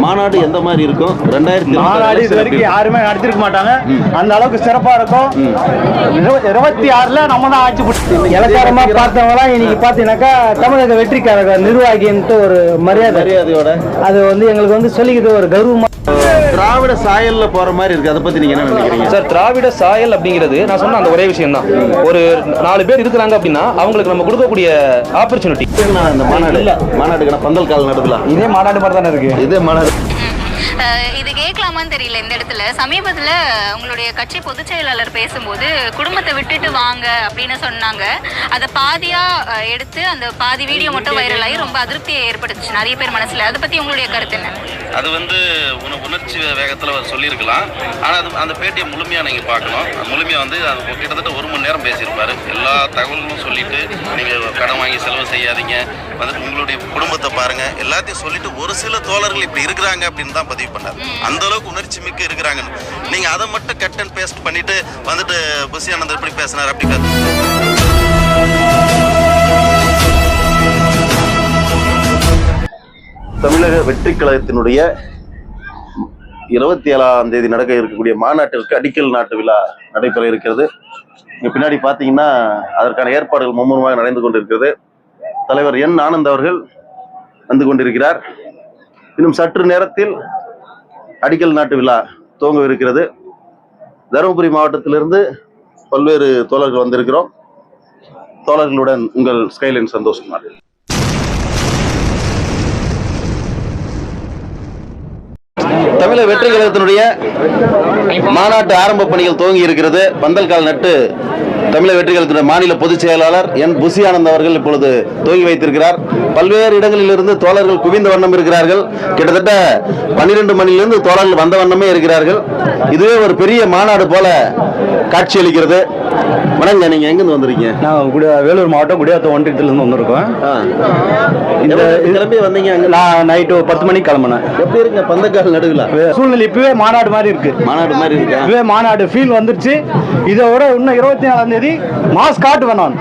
மாநாடு. எந்த மாதிரி இருக்கும்? ரெண்டாயிரத்தி மாநாடு இது வரைக்கும் யாருமே நடத்திருக்க மாட்டாங்க. அந்த அளவுக்கு சிறப்பா இருக்கும். இருப- இருபத்தி ஆறுல நம்ம தான் ஆட்சி பிடிச்சி இலக்காரமா பார்த்தவங்களாம் இன்னைக்கு பாத்தீங்கன்னாக்கா தமிழக வெற்றி கழக நிர்வாகின்ட்டு ஒரு மரியாதை. மரியாதையோட. அது வந்து எங்களுக்கு வந்து சொல்லிக்கிட்டு ஒரு கௌரவமா திராவிட சாயல்ல போற மாதிரி இருக்கு. அதை பத்தி நீங்க என்ன நினைக்கிறீங்க? சார் திராவிட சாயல் அப்படிங்கிறது நான் சொன்ன அந்த ஒரே விஷயம் தான் ஒரு நாலு பேர் இருக்கிறாங்க அப்படின்னா அவங்களுக்கு நம்ம கொடுக்கக்கூடிய ஆப்பர்ச்சுனிட்டி இந்த மாநாடு மாநாடுக்கு நான் பந்தல் கால் நடுக்கலாம் இதே மாநாடு மாதிரி தானே இருக்கு. இதே மாநாடு இது கேட்கலாமான்னு தெரியல இந்த இடத்துல. சமீபத்தில் உங்களுடைய கட்சி பொதுச் செயலாளர் பேசும்போது குடும்பத்தை விட்டுட்டு வாங்க அப்படின்னு சொன்னாங்க. அதை பாதியாக எடுத்து அந்த பாதி வீடியோ மட்டும் வைரல் ஆகி ரொம்ப அதிருப்தியை ஏற்படுத்துச்சு. நிறைய பேர் மனசில். அதை பற்றி உங்களுடைய கருத்து என்ன? அது வந்து உன உணர்ச்சி வேகத்தில் அவர் சொல்லியிருக்கலாம். ஆனால் அது அந்த பேட்டியை முழுமையாக நீங்கள் பார்க்கணும். முழுமையாக வந்து அது கிட்டத்தட்ட ஒரு மணி நேரம் பேசியிருப்பார். எல்லா தகவல்களும் சொல்லிவிட்டு நீங்கள் கடன் வாங்கி செலவு செய்யாதீங்க. வந்துட்டு உங்களுடைய குடும்பத்தை பாருங்கள் எல்லாத்தையும் சொல்லிட்டு ஒரு சில தோழர்கள் இப்படி இருக்கிறாங்க அப்படின்னு தான் பதிவு பண்ணார். அந்த அளவுக்கு உணர்ச்சி மிக்க இருக்கிறாங்கன்னு. நீங்கள் அதை மட்டும் கட் அண்ட் பேஸ்ட் பண்ணிவிட்டு வந்துட்டு புசியானந்தர் இப்படி பேசினார் அப்படி தமிழக வெற்றி கழகத்தினுடைய இருபத்தி ஏழாம் தேதி நடக்க இருக்கக்கூடிய மாநாட்டிற்கு அடிக்கல் நாட்டு விழா நடைபெற இருக்கிறது. இங்கே பின்னாடி பார்த்தீங்கன்னா அதற்கான ஏற்பாடுகள் மும்முரமாக நடந்து கொண்டிருக்கிறது. தலைவர் என் ஆனந்த் அவர்கள் வந்து கொண்டிருக்கிறார். இன்னும் சற்று நேரத்தில் அடிக்கல் நாட்டு விழா துவங்கவிருக்கிறது. தருமபுரி மாவட்டத்திலிருந்து பல்வேறு தோழர்கள் வந்திருக்கிறோம். தோழர்களுடன் உங்கள் ஸ்கைலைன் சந்தோஷ்குமார் தமிழக வெற்றி கழகத்தினுடைய மாநாட்டு ஆரம்ப பணிகள் துவங்கி இருக்கிறது. பந்தல்கால் நட்டு தமிழக வெற்றி கழகத்தினுடைய மாநில பொதுச் செயலாளர் என் புசி ஆனந்த் அவர்கள் இப்பொழுது துவங்கி வைத்திருக்கிறார். பல்வேறு இடங்களிலிருந்து தோழர்கள் குவிந்த வண்ணம் இருக்கிறார்கள். கிட்டத்தட்ட பன்னிரண்டு மணிலிருந்து தோழர்கள் வந்த வண்ணமே இருக்கிறார்கள். இதுவே ஒரு பெரிய மாநாடு போல காட்சியளிக்கிறது வணங்க நீங்க எங்கிருந்து வந்திருக்கீங்க? நான் குடி வேலூர் மாவட்டம் குடியாத்தம் ஒன்றியத்துல இருந்து வந்திருக்கோம். இந்த கிளம்பி வந்தீங்க அங்க? நான் நைட்டு பத்து மணிக்கு கிளம்புனேன். எப்படி இருக்குங்க பந்தக்கால் நடுவில்? சூழ்நிலை இப்பவே மாநாடு மாதிரி இருக்கு. மாநாடு மாதிரி இருக்கா? இப்பவே மாநாடு ஃபீல் வந்துருச்சு. இதோட இன்னும் இருபத்தி நாலாம் தேதி மாஸ் காட்டு வேணும்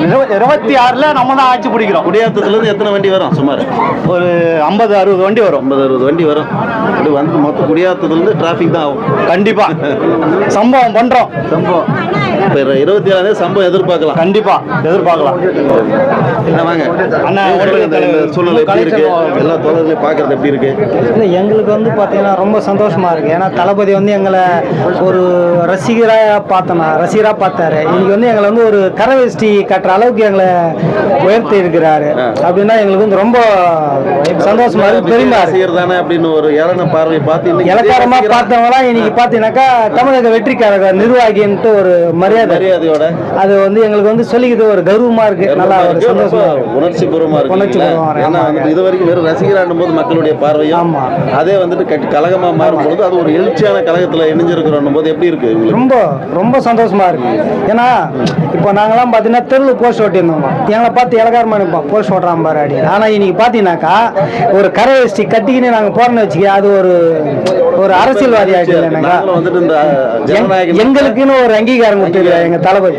இருப- இருபத்தி ஆறுல நம்ம தான் ஆட்சி பிடிக்கிறோம். குடியாத்தத்துல இருந்து எத்தனை வண்டி வரும் சுமார்? ஒரு ஐம்பது அறுபது வண்டி வரும். ஐம்பது அறுபது வண்டி வரும். அப்படி வந்து மொத்தம் குடியாத்தத்துல இருந்து டிராபிக் தான் ஆகும். கண்டிப்பா. சம்பவம் பண்றோம். சம்பவம். இப்ப இருபத்தி ஏழாம் தேதி சம்பவம் எதிர்பார்க்கலாம். கண்டிப்பா எதிர்பார்க்கலாம். என்ன வாங்க. அண்ணா, சூழ்நிலை எப்படி இருக்கு? எல்லா தோழர்களையும் பாக்குறது எப்படி இருக்கு? இல்லை எங்களுக்கு வந்து பார்த்தீங்கன்னா ரொம்ப சந்தோஷமா இருக்கு. ஏன்னா தளபதி வந்து எங்களை ஒரு ரசிகராக பார்த்தோம் ரசிகராக பார்த்தாரு. இன்னைக்கு வந்து எங்களை வந்து ஒரு கரவேஷ்டி கட்டுற அளவுக்கு எங்களை உயர்த்தி இருக்கிறாரு. அப்படின்னா எங்களுக்கு வந்து ரொம்ப சந்தோஷமா இருக்கு இருக்கு. ரசிகர் தானே அப்படின்னு ஒரு ஏளன பார்வை பார்த்து இலக்காரமா பார்த்தவங்களாம் இன்னைக்கு பார்த்தீங்கன்னாக்கா தமிழக வெற்றி கழக நிர்வாகின்ட்டு ஒரு மரியாதை. மரியாதையோட. அது வந்து எங்களுக்கு வந்து சொல்லிக்கிட்டு ஒரு கௌரவமா இருக்கு. நல்லா ஒரு சந்தோஷமா உணர்ச்சி பூர்வமா இருக்கு உணர்ச்சி ஏன்னா. வந்துட்டு இது வரைக்கும் வெறும் ரசிகரானும் போது மக்களுடைய பார்வையும் ஆமா. அதே வந்துட்டு கழகமா மாறும் பொழுது அது ஒரு எழுச்சியான கழகத்துல இணைஞ்சிருக்கிறோம் போது எப்படி இருக்கு ரொம்ப ரொம்ப சந்தோஷமா இருக்கு. ஏன்னா இப்போ நாங்கெல்லாம் பார்த்தீங்கன்னா தெருவில் போஸ்ட் ஓட்டியிருந்தோம். எங்களை பார்த்து இலக்காரமா நிற்போம் போஸ்ட் ஓட்டுறான் பாரு அடி ஆனால் இன்னைக்கு பார்த்தீங்கன்னாக்கா ஒரு கரை வேஷ்டி கட்டிக்கின்னு நாங்கள் போறோம்னு வச்சுக்க அது ஒரு ஒரு அரசியல்வாதி நாங்களும் ஜனநாயக எங்களுக்குன்னு ஒரு அங்கீகாரம் கொடுத்துருக்காரு எங்க தளபதி.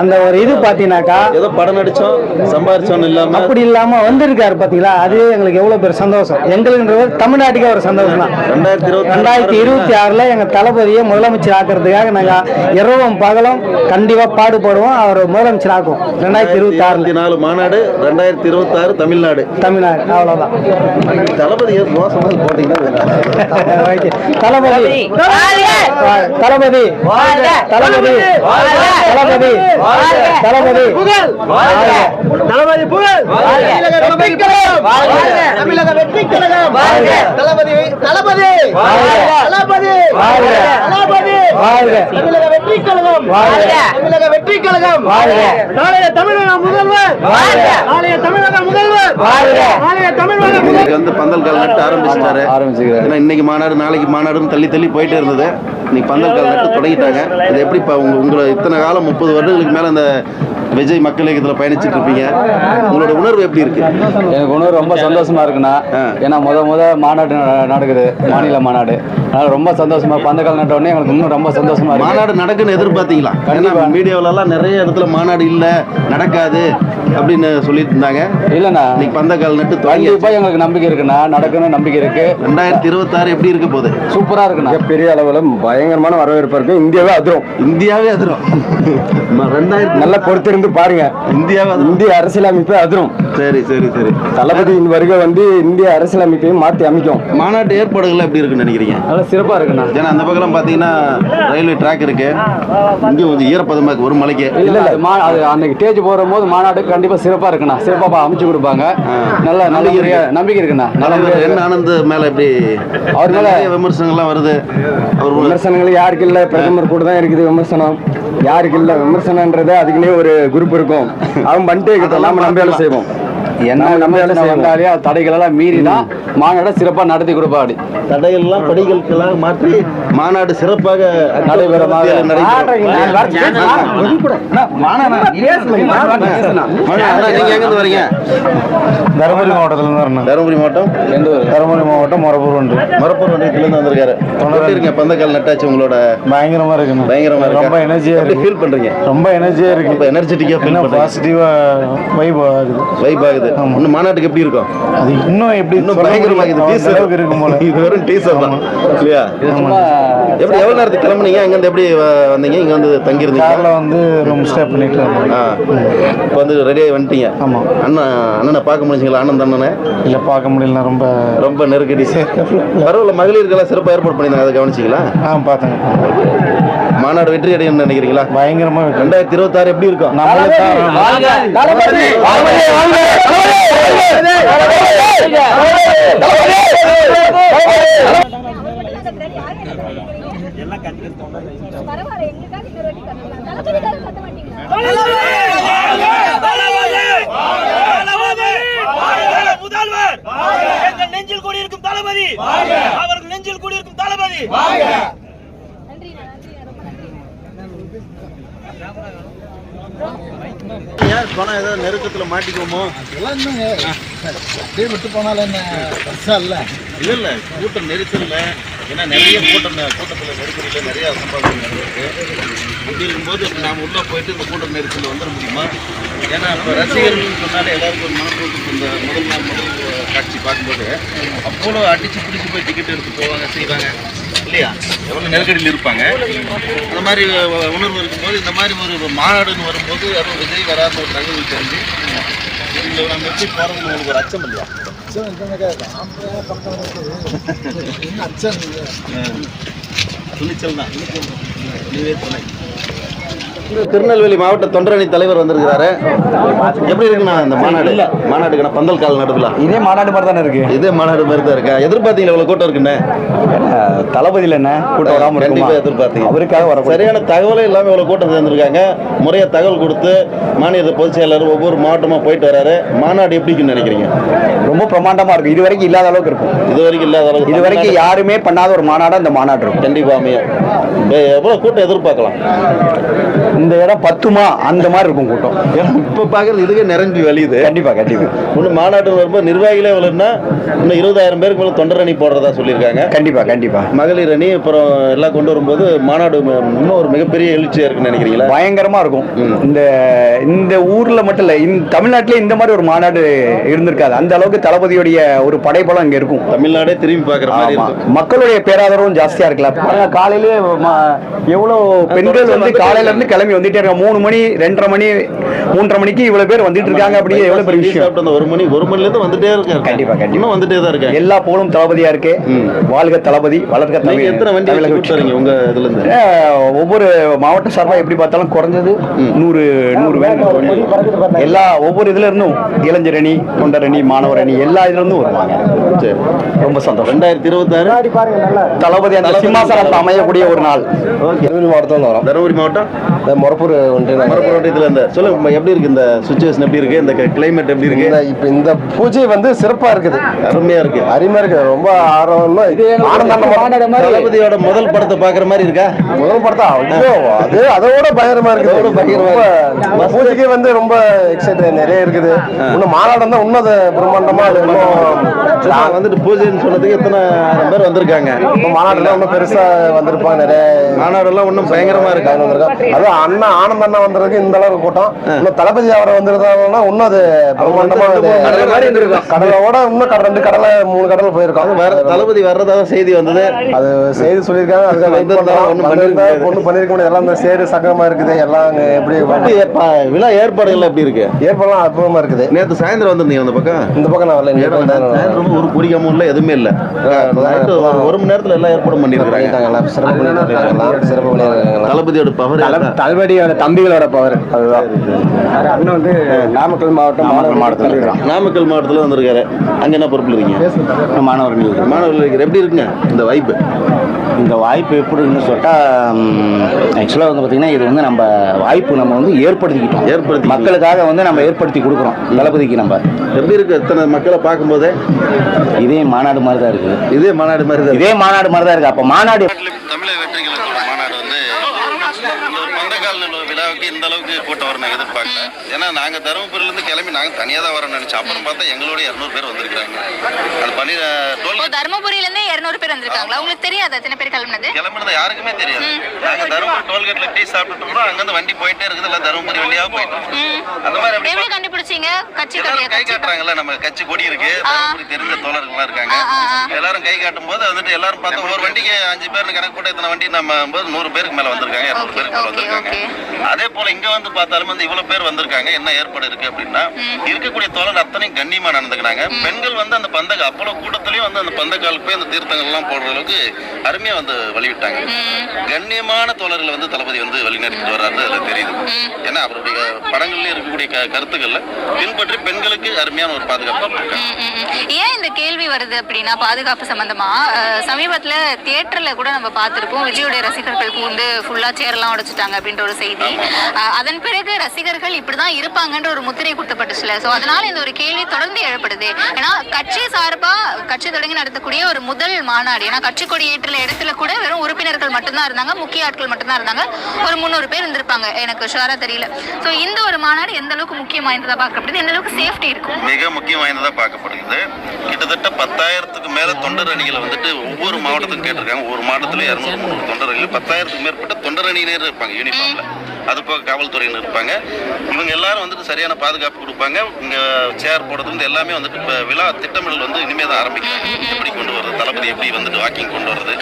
அந்த ஒரு இது பார்த்தீங்கன்னாக்கா ஏதோ படம் நடிச்சோம் சம்பாரிச்சோம் இல்லாம. அப்படி இல்லாம வந்திருக்காரு பாத்தீங்களா? அதுவே எங்களுக்கு எவ்வளவு பேர் சந்தோஷம். எங்களுக்குன்றது தமிழ்நாட்டுக்கே ஒரு சந்தோஷம் தான் ரெண்டாயிரத்தி இருபத்தி ரெண்டாயிரத்தி இருபத்தி ஆறுல எங்க தளபதியை முதலமைச்சர் ஆக்குறதுக்காக நாங்க இரவும் பகலும் கண்டிப்பா பாடுபடுவோம். அவர் முதலமைச்சர் ஆக்கும் ரெண்டாயிரத்தி இருபத்தி இருபத்தி நாலு மாநாடு ரெண்டாயிரத்தி இருபத்தி ஆறு தமிழ்நாடு. தமிழ்நாடு. அவ்வளவுதான். தளபதி மோசமாக போட்டீங்கன்னா ஓகே. தளபதி. தளபதி தளபதி தளபதி தளபதி தளபதி புகழ் தமிழக வெற்றி கழகம் தளபதி தளபதி. தளபதி. தளபதி. வாழ்க. தமிழக வெற்றி கழகம். தமிழக வெற்றி கழகம். நாளைய தமிழக முதல்வர். நாளைய தமிழக முதல்வர். நாளைய தமிழக முதல்வர். வந்து பந்தல் கால் நட்டு ஆரம்பிச்சிட்டாரு. ஆரம்பிச்சுக்கிறாரு. ஏன்னா இன்னைக்கு மாநாடு நாளைக்கு மாநாடுன்னு தள்ளி தள்ளி போயிட்டே இருந்தது. இன்னைக்கு பந்தல் கால் நட்டு தொடங்கிட்டாங்க. இது எப்படி இப்போ உங்க உங்களை இத்தனை காலம் முப்பது வருடங்களுக்கு மேல இந்த விஜய் மக்கள் இயக்கத்தில் பயணிச்சுட்டு இருப்பீங்க. உங்களோட உணர்வு எப்படி இருக்கு? எனக்கு உணர்வு ரொம்ப சந்தோஷமா இருக்குண்ணா. ஏன்னா முத முத மாநாடு நடக்குது. மாநில மாநாடு. அதனால ரொம்ப சந்தோஷமா பந்தக்கால் நட்ட உடனே எங்களுக்கு இன்னும் ரொம்ப சந்தோஷமா மாநாடு நடக்குன்னு எதிர்பார்த்தீங்களா? ஏன்னா மீடியாவில எல்லாம் நிறைய இடத்துல மாநாடு இல்ல நடக்காது. அப்படின்னு சொல்லிட்டு இருந்தாங்க இல்லைண்ணா. இன்னைக்கு பந்தக்கால் நட்டு தொடங்கி கண்டிப்பா எங்களுக்கு நம்பிக்கை இருக்குண்ணா. நடக்கணும் நம்பிக்கை இருக்கு. ரெண்டாயிரத்தி இருபத்தாறு எப்படி இருக்க போகுது? சூப்பரா இருக்குண்ணா. பெரிய அளவில் பயங்கரமான வரவேற்பு இருக்கு. இந்தியாவே அதிரும். இந்தியாவே அதிரும். ரெண்டாயிரத்தி நல்லா பொறுத்திருந்து பாருங்க. இந்தியாவே இந்திய அரசியலமைப்பே அதிரும். சரி சரி சரி. தளபதியின் வருகை வந்து இந்திய அரசியலமைப்பையும் மாற்றி அமைக்கும். மாநாட்டு ஏற்பாடுகள் எப்படி இருக்குன்னு நினைக்கிறீங்க? நல்லா சிறப்பா இருக்குண்ணா. ஏன்னா அந்த பக்கம் பார்த்தீங்கன்னா ரயில்வே ட்ராக் இருக்கு. இங்கே கொஞ்சம் ஈரப்பதமா இருக்கு ஒரு மலைக்கு. இல்ல இல்ல அன்னைக்கு ஸ்டேஜ் போகும்போது மாநாடு கண்டிப்பா சிறப்பா இருக்குண்ணா. சிறப்பா அமைச்சு கொடுப்பாங்க. நல்ல முறையா நம்பிக்கை இருக்குண்ணா. நல்ல தலைவர் முறையா என் ஆனந்த் மேல எப்படி அவர் மேல- விமர்சனங்கள்லாம் வருது. அவர் விமர்சனங்கள் யாருக்கு இல்லை. பிரதமர் கூட தான் இருக்குது விமர்சனம். யாருக்கு இல்லை. விமர்சனன்றது அதுக்குன்னே ஒரு குரூப் இருக்கும். அவன் பண்ணிட்டே நம்ம வேலை செய்வோம். என்ன நம்ம. வந்தாலே தடைகள் எல்லாம் மீறி தான் மாநாடு சிறப்பா நடத்தி கொடுப்பாடி தடையெல்லாம் படிகளுக்கெல்லாம் மாற்றி மாநாடு சிறப்பாக நடைபெறமாக நீங்க எங்க இருந்து வரீங்க? தருமபுரி மாவட்டத்திலேருந்து வரணும் தருமபுரி மாவட்டம்? எந்த ஊர் தருமபுரி மாவட்டம் மொரப்பூர் ஒன்று. மரப்பூர் ஒன்றியத்துல இருந்து வந்திருக்காரு. இருக்கீங்க? பந்தக்கால் நட்டாச்சு உங்களோட? பயங்கரமா இருக்குண்ணா. பயங்கரமா இருக்கு? ரொம்ப எனர்ஜியா இருக்கு. ஃபீல் பண்றீங்க? ரொம்ப எனர்ஜியா இருக்கு. எனர்ஜெட்டிக்கா பாசிட்டிவா வைப் ஆகுது. வைப் ஆகுது. இன்னும் மாநாட்டுக்கு எப்படி இருக்கும்? அது இன்னும் எப்படி இன்னும் சொல்ல பயங்கரமா முடியல. இது டீசர் இருக்கும் போல. இது வெறும் டீசர் தான். இல்லையா? எப்படி எவ்வளவு நேரத்துக்கு கிளம்புனீங்க? இங்க இருந்து எப்படி வந்தீங்க? இங்க வந்து தங்கி கார்ல இருந்தீங்க வந்து ரூம் ஸ்டே பண்ணிட்டு இருந்தோம். ஆ. இப்போ வந்து ரெடியாகி வந்துட்டீங்க. ஆமா. அண்ணன் அண்ணனை பார்க்க முடிஞ்சுங்களா? அண்ணன் அண்ணனை இல்ல பார்க்க முடியல ரொம்ப ரொம்ப நெருக்கடி. பரவாயில்ல மகளிருக்கெல்லாம் சிறப்பாக ஏற்பாடு பண்ணியிருந்தாங்க. அதை கவனிச்சிங்களா? ஆ பார்த்தேங்க. மாநாடு வெற்றி அடையும் நினைக்கிறீங்களா? பயங்கரமா ரெண்டாயிரத்தி இருபத்தாறு எப்படி இருக்கும்? நம்மளே தான் ஏதாவது நெருக்கத்தில் மாட்டிக்குவோமோ? இல்ல. இல்ல கூட்டம் நெரிசல்ல. ஏன்னா நிறைய கூட்டம் கூட்டத்தில் நெருக்கடியில் நிறைய நடந்திருக்கு. அப்படி இருக்கும்போது நாம உள்ள போயிட்டு இந்த கூட்டம் நெரிசல் வந்துட முடியுமா? ஏன்னா இப்போ ரசிகர்கள் சொன்னாலே எல்லாருக்கும் ஒரு மனப்போக்கு இந்த முதல் நாள் முதல் காட்சி பார்க்கும்போது அவ்வளோ அடிச்சு பிடிச்சி போய் டிக்கெட் எடுத்து போவாங்க செய்வாங்க. இல்லையா? எவ்வளோ நெருக்கடியில் இருப்பாங்க. அந்த மாதிரி உணர்வு இருக்கும்போது இந்த மாதிரி ஒரு மாநாடுன்னு வரும்போது அதுவும் விஜய் வராத ஒரு தகவல் தெரிஞ்சு இதில் நம்ம எப்படி போகிறது உங்களுக்கு ஒரு அச்சம் இல்லையா? துணிச்சல் தான். நீவே துணை. திருநெல்வேலி மாவட்ட தொண்டரணி தலைவர் வந்திருக்கிறாரு. எப்படி இருக்குண்ணா இந்த மாநாடு? மாநாடுக்கான பந்தல் கால் நடுவில்? இதே மாநாடு மாதிரி தானே இருக்கு? இதே மாநாடு மாதிரி தான் இருக்கா? எதிர்பார்த்தீங்களா இவ்வளவு கூட்டம் இருக்குண்ணே தளபதியில் என்ன கூட்டம் வராம கண்டிப்பா இருக்குமா எதிர்பார்த்தீங்க. அவருக்காக வர சரியான தகவலே இல்லாம இவ்வளவு கூட்டம் சேர்ந்திருக்காங்க. முறையா தகவல் கொடுத்து மாநில பொதுச் செயலாளர் ஒவ்வொரு மாவட்டமா போயிட்டு வராரு. மாநாடு எப்படி இருக்குன்னு நினைக்கிறீங்க? ரொம்ப பிரமாண்டமா இருக்கும். இது வரைக்கும் இல்லாத அளவுக்கு இருக்கும். இது வரைக்கும் இல்லாத அளவுக்கு இது வரைக்கும் யாருமே பண்ணாத ஒரு மாநாடு அந்த மாநாடு இருக்கும். கண்டிப்பா அமையும் இப்ப எவ்வளவு கூட்டம் எதிர்பார்க்கலாம்? இந்த இடம் பத்துமா? அந்த மாதிரி இருக்கும் கூட்டம். ஏன்னா இப்ப பாக்குறது இதுக்கே நிரம்பி வழியுது. கண்டிப்பா கண்டிப்பா. இன்னும் மாநாட்டு வரும்போது நிர்வாகிகளே எவ்வளவுன்னா இன்னும் இருபதாயிரம் பேருக்கு மேல தொண்டர் அணி போடுறதா சொல்லியிருக்காங்க. கண்டிப்பா கண்டிப்பா. மகளிர் அணி அப்புறம் எல்லாம் கொண்டு வரும்போது மாநாடு இன்னும் ஒரு மிகப்பெரிய எழுச்சியா இருக்குன்னு நினைக்கிறீங்களா? பயங்கரமா இருக்கும். இந்த இந்த ஊர்ல மட்டும் இல்ல இந்த தமிழ்நாட்டிலே இந்த மாதிரி ஒரு மாநாடு இருந்திருக்காது. அந்த அளவுக்கு தளபதியுடைய ஒரு படைபலம் இங்க இருக்கும். தமிழ்நாடே திரும்பி பாக்குற மாதிரி மக்களுடைய பேராதரவும் ஜாஸ்தியா இருக்குல்ல. பாருங்க, காலையிலே எவ்வளவு பெண்கள் வந்து காலையில இருந்து கிளம்பி வந்துட்டே இருக்காங்க மூணு மணி ரெண்டரை மணி மூன்றரை மணிக்கு இவ்வளவு பேர் வந்துட்டு இருக்காங்க அப்படிங்கிற எவ்வளவு பெரிய விஷயம். ஒரு மணி ஒரு மணில இருந்து வந்துட்டே இருக்காரு. கண்டிப்பா, கண்டிப்பா. வந்துட்டே தான் இருக்காங்க எல்லா போலும் தளபதியா இருக்கு. வாழ்க தளபதி வளர்க நீங்க தமிழ். எத்தனை வண்டி வரீங்க உங்க இதுல இருந்து? ஒவ்வொரு மாவட்ட சார்பா எப்படி பார்த்தாலும் குறைஞ்சது நூறு நூறு வேன் எல்லா ஒவ்வொரு இதுல இருந்தும் இளைஞர் அணி தொண்டர் அணி மாணவர் அணி எல்லா இதுல இருந்தும் வருவாங்க. சரி. ரொம்ப சந்தோஷம். ரெண்டாயிரத்தி இருபத்தி ஆறு தளபதி அந்த சிம்மாசனத்தில் அமையக்கூடிய ஒரு நாள். ஓகே. மாவட்டத்தில் வரோம். தருமபுரி மாவட்டம்? மொரப்பூர் ஒன்று மரப்புரோட்டத்தில் இந்த சொல்லுங்க எப்படி இருக்கு இந்த சுச்சுவேஷன் எப்படி இருக்கு? இந்த கிளைமேட் எப்படி இருக்கு? இப்ப இந்த பூஜை வந்து சிறப்பா இருக்குது. அருமையா இருக்கு. அருமையா இருக்கு. ரொம்ப ஆர்வமா தளபதியோட முதல் படத்தை பாக்குற மாதிரி இருக்கா? முதல் படத்தா? ஐயோ அது அதோட பயங்கரமா இருக்குது. அதோட பயங்கரமா ரொம்ப பூஜைக்கு வந்து ரொம்ப எக்ஸைட் நிறைய இருக்குது. இன்னும் மாநாடம் தான் இன்னும் அது பிரம்மாண்டமா அது இன்னும் நான் வந்துட்டு பூஜைன்னு சொன்னதுக்கு எத்தனை ஆயிரம் பேர் வந்திருக்காங்க? மாநாடுலாம் இன்னும் பெருசா வந்திருப்பாங்க நிறைய மாநாடெல்லாம் இன்னும் பயங்கரமா இருக்கு. அது அண்ணா ஆனந்த் அண்ணா வந்ததுக்கு இந்த அளவுக்கு கூட்டம். இன்னும் தளபதி அவரை வந்திருந்தாங்கன்னா இன்னும் அது பிரம்மாண்டமா. கடலோட இன்னும் கடல் ரெண்டு கடலை மூணு கடல் போயிருக்கோம். வர தளபதி வர்றதா செய்தி வந்தது. அது செய்தி சொல்லியிருக்காங்க அதுக்காக வந்திருந்தா பண்ணிருக்க முடியாது. எல்லாம் இந்த சேரு சங்கமா இருக்குது எல்லாம் எப்படி விழா ஏற்பாடுகள் எப்படி இருக்கு? ஏற்படலாம் அற்புதமா இருக்குது. நேத்து சாயந்தரம் வந்திருந்தீங்க அந்த பக்கம்? இந்த பக்கம் நான் வரல ஒரு குடிக்காம இல்ல எதுவுமே இல்ல. ஒரு- மணி நேரத்துல எல்லாம் ஏற்பாடு பண்ணிருக்காங்க சிறப்பு பண்ணிருக்காங்க தளபதியோட பவர் தளபதியோட தம்பிகளோட பவர் அதுதான். அண்ணன் வந்து நாமக்கல் மாவட்டம் நாமக்கல் மாவட்டத்தில் இருக்கிறான். நாமக்கல் மாவட்டத்துல வந்திருக்காரு. அங்க என்ன பொறுப்புல இருக்கீங்க? மாணவர்கள் மாணவர்கள் இருக்கிற எப்படி இருக்குங்க இந்த வைப்பு இந்த வாய்ப்பு எப்படின்னு சொல்லிட்டா ஆக்சுவலாக வந்து பார்த்தீங்கன்னா இது வந்து நம்ம வாய்ப்பு நம்ம வந்து ஏற்படுத்திக்கிட்டோம். ஏற்படுத்தி மக்களுக்காக வந்து நம்ம ஏற்படுத்தி கொடுக்குறோம். தளபதிக்கு நம்ம. எப்படி இருக்கு? எத்தனை மக்களை பார்க்கும்போது? இதே மாநாடு மாதிரி தான் இருக்குது. இதே மாநாடு மாதிரி தான் இருக்கு. இதே மாநாடு மாதிரி தான் இருக்குது அப்போ மாநாடு தமிழக மாநாடு வந்து இந்த ஒரு பந்தக்கால் அளவுக்கு இந்த அளவுக்கு கூட்டம் வரும் நாங்கள் எதிர்பார்க்கல. ஏன்னா நாங்கள் தருமபுரியிலேருந்து கிளம்பி நாங்கள் தனியாக தான் வரோம் நினச்சோம் அப்புறம் பார்த்தா எங்களோட இரநூறு பேர் வந்திருக்காங்க அது இப்போ தருமபுரியில இருந்து இருநூறு பேர் வந்திருக்காங்களா? உங்களுக்கு தெரியாது எத்தனை பேர் கிளம்புனது? கிளம்புனது யாருக்குமே தெரியாது. நாங்க தருமபுரி டோல்கேட்ல டீ சாப்பிட்டுட்டு இருக்கோம் அங்கிருந்து வண்டி போயிட்டே இருக்குது. தருமபுரி வழியா. அந்த மாதிரி எப்படி கண்டுபிடிச்சீங்க? கட்சி எல்லாரும் கை கட்சி காட்டுறாங்கல்ல. நம்ம கட்சி கொடி இருக்கு. தருமபுரி தெரிஞ்ச தோழர்கள்லாம் இருக்காங்க. ஆ, ஆ, ஆ. எல்லாரும் கை காட்டும் போது வந்துட்டு எல்லாரும் பார்த்தா ஒரு வண்டிக்கு அஞ்சு பேர் கணக்கு போட்டு இத்தனை வண்டி நம்ம போது நூறு பேருக்கு மேல வந்திருக்காங்க. இரநூறு Okay, பேருக்கு மேல okay, வந்திருக்காங்க. okay. அதே போல இங்க வந்து பார்த்தாலும் வந்து இவ்வளவு பேர் வந்திருக்காங்க. என்ன ஏற்பாடு இருக்கு அப்படின்னா இருக்கக்கூடிய தோழர் அத்தனையும் கண்ணியமா நடந்துக்கிறாங்க பெண்கள் வந்து அந்த பந்தக அப்பளோ கூட்டத்திலயும் வந்து அந்த பந்தக்காலுக்கு போய் அந்த தீர்த்தங்கள் எல்லாம் போடுற அளவுக்கு அருமையா வந்து வழிவிட்டாங்க. கண்ணியமான தோழர்களை வந்து தளபதி வந்து வழிநடத்திட்டு வர்றாரு அதுல தெரியுது. ஏன்னா அவருடைய படங்கள்ல இருக்கக்கூடிய கருத்துக்கள்ல பின்பற்றி பெண்களுக்கு அருமையான ஒரு பாதுகாப்பு. ஏன் இந்த கேள்வி வருது அப்படின்னா பாதுகாப்பு சம்பந்தமா? சமீபத்துல தியேட்டர்ல கூட நம்ம பார்த்திருப்போம் விஜயோடைய ரசிகர்கள் கூந்து ஃபுல்லா சேர்லாம் உடைச்சிட்டாங்க அப்படின்ற ஒரு செய்தி. அதன் பிறகு ரசிகர்கள் இப்படிதான் இருப்பாங்கன்ற ஒரு முத்திரை குத்தப்பட்டுச்சுல. சோ அதனால இந்த ஒரு கேள்வி தொடர்ந்து எழுப்படுது. ஏன்னா கட்சி சார்பா கட்சி தொடங்கி நடத்தக்கூடிய ஒரு முதல் மாநாடு. ஏன்னா கட்சி கொடி ஏற்றுல இடத்துல கூட வெறும் உறுப்பினர்கள் மட்டும்தான் இருந்தாங்க முக்கிய ஆட்கள் மட்டும்தான் இருந்தாங்க. ஒரு முந்நூறு பேர் இருந்திருப்பாங்க எனக்கு ஷுவரா தெரியல. ஸோ இந்த ஒரு மாநாடு எந்த அளவுக்கு முக்கியம் வாய்ந்ததா பார்க்கப்படுது? எந்த அளவுக்கு சேஃப்டி இருக்கும்? மிக முக்கியம் வாய்ந்ததா பார்க்கப்படுது கிட்டத்தட்ட பத்தாயிரத்துக்கு மேல தொண்டர் அணிகளை வந்துட்டு ஒவ்வொரு மாவட்டத்துக்கும் கேட்டிருக்காங்க. ஒவ்வொரு மாவட்டத்துல இரநூறு முந்நூறு தொண்டர் அணிகள் பத்தாயிரத்துக்கு மேற்பட்ட தொண்டர் அணியினர் இருப்பாங்க யூனிஃபார்ம்ல அது போக காவல்துறையினர் இருப்பாங்க. இவங்க எல்லாரும் வந்துட்டு சரியான பாதுகாப்பு கொடுப்பாங்க. இங்கே சேர் போடுறது வந்து எல்லாமே வந்துட்டு இப்போ விழா திட்டமிடல் வந்து இனிமேல் தான் ஆரம்பிக்கிறாங்க. எப்படி கொண்டு வர்றது? தளபதி எப்படி வந்துட்டு வாக்கிங் கொண்டு வர்றது?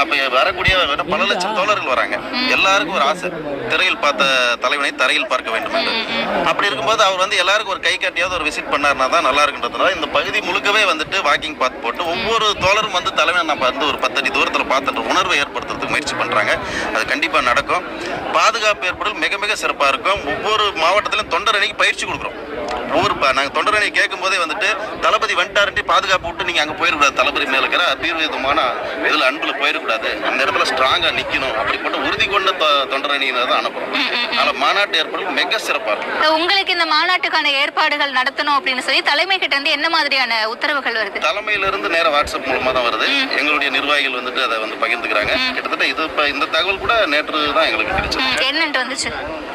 அப்போ வரக்கூடிய பல லட்சம் தோழர்கள் வராங்க. எல்லாருக்கும் ஒரு ஆசை. திரையில் பார்த்த தலைவனை தரையில் பார்க்க வேண்டும் என்று. அப்படி இருக்கும்போது அவர் வந்து எல்லாருக்கும் ஒரு கை காட்டியாவது ஒரு விசிட் பண்ணார்னா தான் நல்லா இருக்குன்றதுனால இந்த பகுதி முழுக்கவே வந்துட்டு வாக்கிங் பாத் போட்டு ஒவ்வொரு தோழரும் வந்து தலைமை நம்ம வந்து ஒரு பத்தடி தூரத்தில் பார்த்துன்ற உணர்வை ஏற்படுத்துறதுக்கு முயற்சி பண்ணுறாங்க அது கண்டிப்பாக நடக்கும். பாதுகாப்பு ஏற்படல் மிக மிக சிறப்பா இருக்கும். ஒவ்வொரு மாவட்டத்திலும் தொண்டர் அணிக்கு பயிற்சி கொடுக்குறோம். ஒவ்வொரு ப- நாங்க தொண்டர் அணி கேட்கும் போதே வந்துட்டு தளபதி வந்துட்டாருன்ட்டு பாதுகாப்பு விட்டு நீங்க அங்க போயிடக்கூடாது. தளபதி மேல இருக்கிற அபீர்விதமான இதுல அன்புல போயிடக்கூடாது. அந்த இடத்துல ஸ்ட்ராங்கா நிக்கணும். அப்படிப்பட்ட உறுதி கொண்ட தொண்டர் அணியினர் தான் அனுப்புறோம் அதனால மாநாட்டு ஏற்படல் மிக சிறப்பா இருக்கும். உங்களுக்கு இந்த மாநாட்டுக்கான ஏற்பாடுகள் நடத்தணும் அப்படின்னு சொல்லி தலைமை கிட்ட இருந்து என்ன மாதிரியான உத்தரவுகள் வருது? தலைமையில இருந்து நேர வாட்ஸ்அப் மூலமா தான் வருது. எங்களுடைய நிர்வாகிகள் வந்துட்டு அதை வந்து பகிர்ந்துக்கிறாங்க. கிட்டத்தட்ட இது இப்ப இந்த தகவல் கூட நேற்று தான் எங்களுக்கு கிடைச்சது. ம், என்னன்ட்டு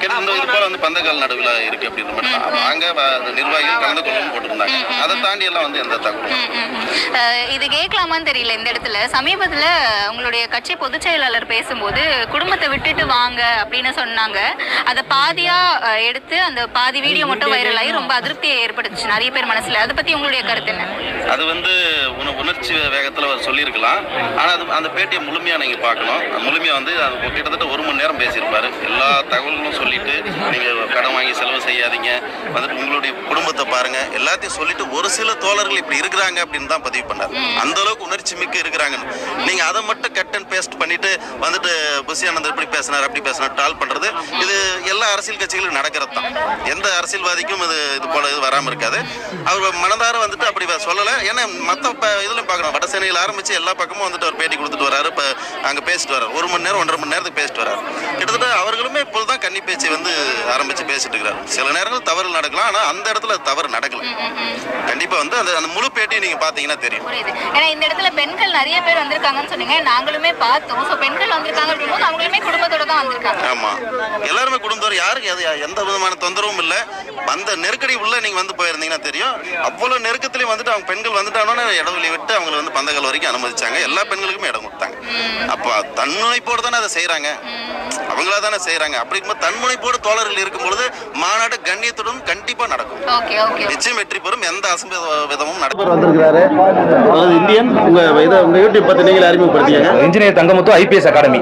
வந்துச்சு. வந்து பந்தக்கால் நடுவில் இருக்கு அப்படின்ற மாதிரி நிர்வாகிகள் கலந்து போட்டிருந்தாங்க. அதை தாண்டி எல்லாம் வந்து எந்த தகவலும் இது கேட்கலாமான்னு தெரியல இந்த இடத்துல. சமீபத்துல உங்களுடைய கட்சி பொதுச் செயலாளர் பேசும்போது குடும்பத்தை விட்டுட்டு வாங்க அப்படின்னு சொன்னாங்க. அதை பாதியா எடுத்து அந்த பாதி வீடியோ மட்டும் வைரல் ஆகி ரொம்ப அதிருப்தியை ஏற்படுத்துச்சு. நிறைய பேர் மனசுல. அதை பத்தி உங்களுடைய கருத்து என்ன? அது வந்து உண- உணர்ச்சி வேகத்தில் அவர் சொல்லியிருக்கலாம். ஆனால் அது அந்த பேட்டியை முழுமையாக நீங்கள் பார்க்கணும். முழுமையாக வந்து அது கிட்டத்தட்ட ஒரு மணி நேரம் பேசியிருப்பாரு. எல்லா தகவல்களும் சொல்லிட்டு நீங்கள் கடன் வாங்கி செலவு செய்யாதீங்க. வந்துட்டு உங்களுடைய குடும்பத்தை பாருங்க. எல்லாத்தையும் சொல்லிட்டு ஒரு சில தோழர்கள் இப்படி இருக்கிறாங்க அப்படின்னு தான் பதிவு பண்ணார் அந்த அளவுக்கு உணர்ச்சி மிக்க இருக்கிறாங்கன்னு நீங்க அதை மட்டும் கட் அண்ட் பேஸ்ட் பண்ணிட்டு வந்துட்டு புஷி ஆனந்தர் இப்படி பேசினார் அப்படி பேசினார் டால் பண்றது. இது எல்லா அரசியல் கட்சிகளும் நடக்கிறது தான். எந்த அரசியல்வாதிக்கும் இது இது போல இது வராம இருக்காது. அவர் மனதார வந்துட்டு அப்படி சொல்லல. ஏன்னா மத்த ப- இதுல பார்க்கணும் வடசேனையில் ஆரம்பிச்சு எல்லா பக்கமும் வந்துட்டு அவர் பேட்டி கொடுத்துட்டு வராரு. இப்ப அங்க பேசிட்டு வராரு. ஒரு மணி நேரம் ஒன்றரை மணி நேரத்துக்கு பேசிட்டு வராரு. கிட்டத்தட்ட அவர்களுமே இப்போதான் கன்னி பேச்சு வந்து ஆரம்பிச்சு பேசிட்டு இருக்கிறார். சில நேரங்கள் தவறு நடக்கலாம் ஆனா அந்த இடத்துல தவறு நடக்கல. கண்டிப்பா வந்து அந்த அந்த முழு பேட்டியை நீங்க பாத்தீங்கன்னா தெரியும். ஏன்னா இந்த இடத்துல பெண்கள் நிறைய பேர் வந்திருக்காங்கன்னு சொன்னீங்க. நாங்களுமே பார்த்தோம். ஸோ பெண்கள் வந்திருக்காங்க அப்படின்னும் அவங்களுமே குடும்பத்தோட தான் வந்திருக்காங்க. ஆமா. எல்லாருமே குடும்பத்தோட யாருக்கு எது எந்த விதமான தொந்தரவும் இல்ல. அந்த நெருக்கடி உள்ள நீங்க வந்து போயிருந்தீங்கன்னா தெரியும். அவ்வளவு நெருக்கத்திலயும் வந்துட்டு அவங்க பெண்கள் வந்துட்டானோன்னு இடவெளி விட்டு அவங்களை வந்து பந்தங்கள் வரைக்கும் அனுமதிச்சாங்க. எல்லா பெண்களுக்குமே இடம் கொடுத்தாங்க. அப்ப தன்முனைப்போடு தானே அதை செய்யறாங்க அவங்களா தானே செய்யறாங்க அப்படி இருக்கும்போது தன்முனைப்போடு தோழர்கள் இருக்கும் பொழுது மாநாடு கண்ணியத்துடன் கண்டிப்பா நடக்கும். Okay okay. நிச்சயம் வெற்றி பெறும். எந்த அசம்பேத விதமும் நடக்கும் வந்திருக்கிறாரு. அதாவது இந்தியன். உங்க இதை உங்க யூடியூப் பத்தி நீங்களே அறிமுகப்படுத்திங்க இன்ஜினியர் தங்கமுத்து ஐபிஎஸ் அகாடமி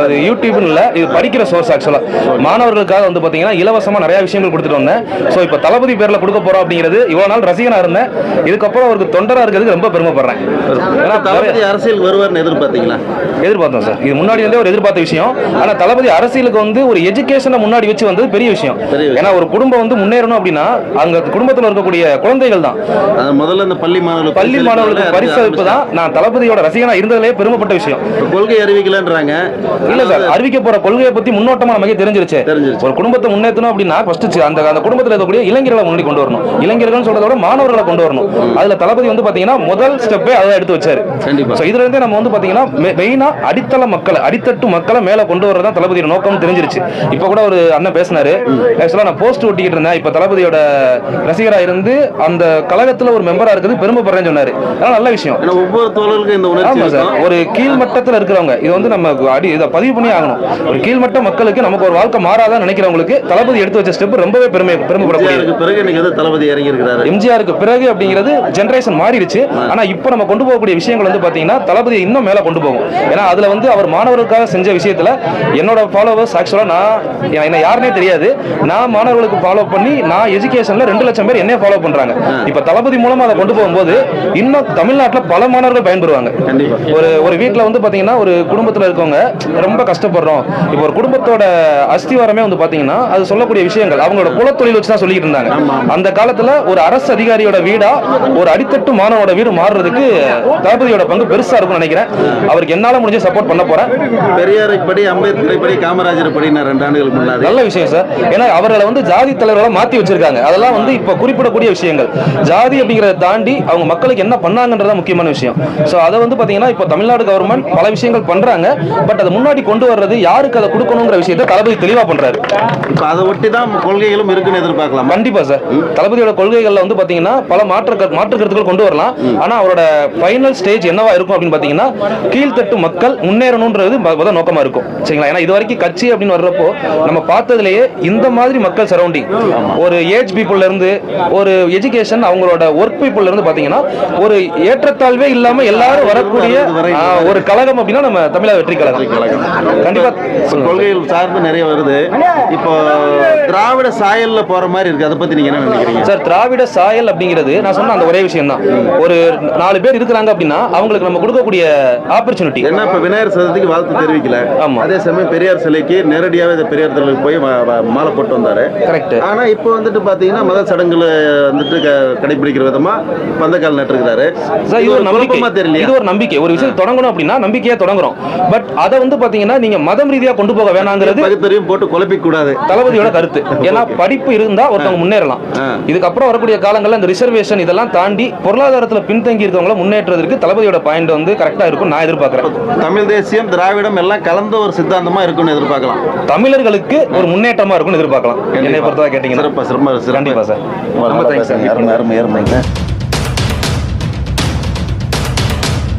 அது யூடியூப்னு இல்ல இது படிக்கிற சோர்ஸ் ஆக்சுவலா மாணவர்களுக்காக வந்து பாத்தீங்கன்னா இலவசமா நிறைய விஷயங்கள் கொடுத்துட்டு வந்தேன். ஸோ இப்போ தளபதி பேர்ல கொடுக்க போறோம் அப்படிங்கிறது இவ்வளவு நாள் ரசிகனா இருந்தேன். இதுக்கப்புறம் அவருக்கு தொண்டரா இருக்கிறதுக்கு ரொம்ப பெருமைப்படுறேன். ஏன்னா தளபதி அரசியல் வருவார்னு எதிர்பார்த்தீங்களா? எதிர்பார்த்தோம் சார் இது முன்னாடி இருந்தே ஒரு எதிர்பார்த்த விஷயம். ஆனா தளபதி அரசியலுக்கு வந்து ஒரு எஜுகேஷனை முன்னாடி வச்சு வந்தது பெரிய விஷயம். ஏன்னா ஒரு குடும்பம் வந்து முன்னேறணும் அப்படின்னா அங்க குடும்பத்துல இருக்கக்கூடிய குழந்தைகள் தான். முதல்ல இந்த பள்ளி மாணவர்களுக்கு பள்ளி மாணவர்களுக்கு பரிசளிப்பு தான். நான் தளபதியோட ரசிகனா இருந்ததுலேயே பெருமைப்பட்ட விஷயம். கொள்கை அறிவிக்கலன்றாங்க. இல்ல சார் அறிவிக்க போற கொள்கையை பத்தி முன்னோட்டமா நமக்கே தெரிஞ்சிருச்சு. ஒரு குடும்பத்தை முன்னேற்றணும் அப்படின்னா ஃபர்ஸ்ட் அந்த அந்த குடும்பத்துல இருக்கக்கூடிய இளைஞர்களை முன்னாடி கொண்டு வரணும். இளைஞர்கள் சொல்றத விட மாணவர்களை கொண்டு வரணும். அதுல தளபதி வந்து பாத்தீங்கன்னா முதல் ஸ்டெப்பே அதை எடுத்து வச்சாரு. இதுல இருந்தே நம்ம வந்து பாத்தீங்கன்னா மெயினா அடித்தள மக்களை அடித்தட்டு மக்களை மேல கொண்டு வரதான் தளபதியோட நோக்கம் தெரிஞ்சிருச்சு. இப்ப கூட ஒரு அண்ணன் பேசினாரு. ஆக்சுவலா நான் போஸ்ட் ஒட்டிக்கிட்டு இருந்தேன். இப்ப தளபதியோட ரசிகரா இருந்து அந்த கழகத்துல ஒரு மெம்பரா இருக்குது பெருமைப்படுறேன்னு சொன்னாரு. அதனால நல்ல விஷயம். ஒவ்வொரு தோழர்களுக்கும் இந்த உணர்ச்சி சார். ஒரு கீழ் மட்டத்துல இருக்கிறவங்க இது வந்து நம்ம அடி இதை பதிவு பண்ணி ஆகணும். ஒரு கீழ்மட்ட மக்களுக்கு நமக்கு ஒரு வாழ்க்கை மாறாதான் நினைக்கிறவங்களுக்கு தளபதி எடுத்து வச்ச ஸ்டெப் ரொம்பவே பெருமை பெருமைப்படக்கூடியது எம்ஜிஆருக்கு பிறகு இன்னைக்கு வந்து தளபதி இறங்கி இருக்கிறாரு எம்ஜிஆருக்கு பிறகு அப்படிங்கிறது ஜெனரேஷன் மாறிடுச்சு. ஆனா இப்போ நம்ம கொண்டு போகக்கூடிய விஷயங்கள் வந்து பாத்தீங்கன்னா தளபதி இன்னும் மேல கொண்டு போகும். ஏன்னா அதுல வந்து அவர் மாணவர்களுக்காக செஞ்ச விஷயத்துல என்னோட ஃபாலோவர்ஸ் ஆக்சுவலா நான் என்ன யாருனே தெரியாது. நான் மாணவர்களுக்கு ஃபாலோ பண்ணி நான் எஜுகேஷன்ல ரெண்டு லட்சம் பேர் என்னைய ஃபாலோ பண்றாங்க. இப்ப தளபதி மூலமா அதை கொண்டு போகும்போது இன்னும் தமிழ்நாட்டுல பல மாணவர்கள் பயன்பெறுவாங்க. ஒரு ஒரு வீட்ல வந்து பாத்தீங்கன்னா ஒரு குடும்பத்துல இருக்கவங்க ரொம்ப கஷ்டப்படுறோம். இப்போ ஒரு குடும்பத்தோட அஸ்திவாரமே வந்து பாத்தீங்கன்னா அது சொல்லக்கூடிய விஷயங்கள். அவங்களோட குலத்தொழில் வச்சு தான் சொல்லிட்டு இருந்தாங்க. அந்த காலத்துல ஒரு அரசு அதிகாரியோட வீடா ஒரு அடித்தட்டு மாணவனோட வீடு மாறுறதுக்கு தளபதியோட பங்கு பெருசா இருக்கும்னு நினைக்கிறேன். அவருக்கு என்னால முடிஞ்ச சப்போர்ட் பண்ண போறேன். பெரியாரை படி அம்பேத்கரை படி காமராஜரை படி நான் ரெண்டு ஆண்டுகளுக்கு முன்னாடி. நல்ல விஷயம் சார். ஏன்னா அவர்களை வந்து ஜாதி தலைவர்களை மாத்தி வச்சிருக்காங்க. அதெல்லாம் வந்து இப்ப குறிப்பிடக்கூடிய விஷயங்கள். ஜாதி அப்படிங்கறத தாண்டி அவங்க மக்களுக்கு என்ன பண்ணாங்கன்றத முக்கியமான விஷயம். சோ அதை வந்து பாத்தீங்கன்னா இப்போ தமிழ்நாடு கவர்மெண்ட் பல விஷயங்கள் பண்றாங்க. பட் அதை முன்னாடி கொண்டு வர்றது யாருக்கு அதை கொடுக்கணுங்கிற விஷயத்தை தளபதி தெளிவா பண்றாரு. இப்ப அதை ஒட்டி தான் கொள்கைகளும் இருக்குன்னு எதிர்பார்க்கலாம்? கண்டிப்பா சார். தளபதியோட கொள்கைகள்ல வந்து பாத்தீங்கன்னா பல மாற்று மாற்று கருத்துக்கள் கொண்டு வரலாம். ஆனா அவரோட ஃபைனல் ஸ்டேஜ் என்னவா இருக்கும் அப்படின்னு பாத்தீங்கன்னா கீழ்த்தட்டு மக்கள் முன்னேறணும்ன்றது ம- முத நோக்கமா இருக்கும். சரிங்களா? ஏன்னா இது வரைக்கும் கட்சி அப்படின்னு வர்றப்போ நம்ம பார்த்ததுலயே இந்த மாதிரி மக்கள் சரௌண்டிங் ஒரு ஏஜ் பீப்புள்ல இருந்து ஒரு எஜுகேஷன் அவங்களோட ஒர்க் பீப்புள்ல இருந்து பாத்தீங்கன்னா ஒரு ஏற்றத்தாழ்வே இல்லாம எல்லாரும் வரக்கூடிய ஒரு கழகம் அப்படின்னா நம்ம தமிழக வெற்றி கழகம். கண்டிப்பா. கொள்கைகள் சார்ந்து நிறைய வருது. இப்போ திராவிட சாயல்ல போற மாதிரி இருக்கு. அதை பத்தி நீங்க என்ன நினைக்கிறீங்க? சார் திராவிட சாயல் அப்படிங்கிறது நான் சொன்ன அந்த ஒரே விஷயம் தான் ஒரு நாலு பேர் இருக்கிறாங்க அப்படின்னா அவங்களுக்கு நம்ம கொடுக்கக்கூடிய ஆப்பர்ச்சுனிட்டி என்ன இப்ப விநாயகர் சதுர்த்திக்கு வாழ்த்து தெரிவிக்கல. ஆமா. அதே சமயம் பெரியார் சிலைக்கு நேரடியாவே இந்த பெரியார் தலைவருக்கு போய் மாலை போட்டு வந்தாரு. கரெக்ட் ஆனா இப்போ வந்துட்டு பாத்தீங்கன்னா மத சடங்குல வந்துட்டு கடைபிடிக்கிற விதமா பந்தக்கால் நட்டுருக்கிறாரு. சார் இது ஒரு நம்பிக்கை. தெரியலையா? இது ஒரு நம்பிக்கை. ஒரு விஷயம் தொடங்கணும் அப்படின்னா நம்பிக்கையா தொடங்குறோம். பட் அதை வந்து பாத்தீங்கன்னா நீங்க மதம் ரீதியா கொண்டு போக வேணாங்கிறது பகுத்தறிவும் போட்டு குழப்பிக்க கூடாது. தளபதியோட கருத்து. ஏன்னா படிப்பு இருந்தா ஒருத்தவங்க முன்னேறலாம். இதுக்கப்புறம் வரக்கூடிய காலங்கள்ல இந்த ரிசர்வேஷன் இதெல்லாம் தாண்டி பொருளாதாரத்துல பின்தங்கி இருக்கவங்கள முன்னேற்றதுக்கு தளபதியோட பாயிண்ட் வந்து கரெக்டா இருக்கும் நான் எதிர்பார்க்கிறேன். தமிழ் தேசியம் திராவிடம் எல்லாம் கலந்த ஒரு சித்தாந்தமா இருக்கும்னு எதிர்பார்க்கலாம். தமிழர்களுக்கு ஒரு முன்னேற்றமா இருக்கும்னு எதிர்பார்க்கலாம். என்னை பொறுத்தவரை கேட்டீங்கன்னா. சிறப்பா சிறப்பா. சிறப்பு கண்டிப்பா சார். ரொம்ப thanks sir. அருமை அருமை அருமைங்க.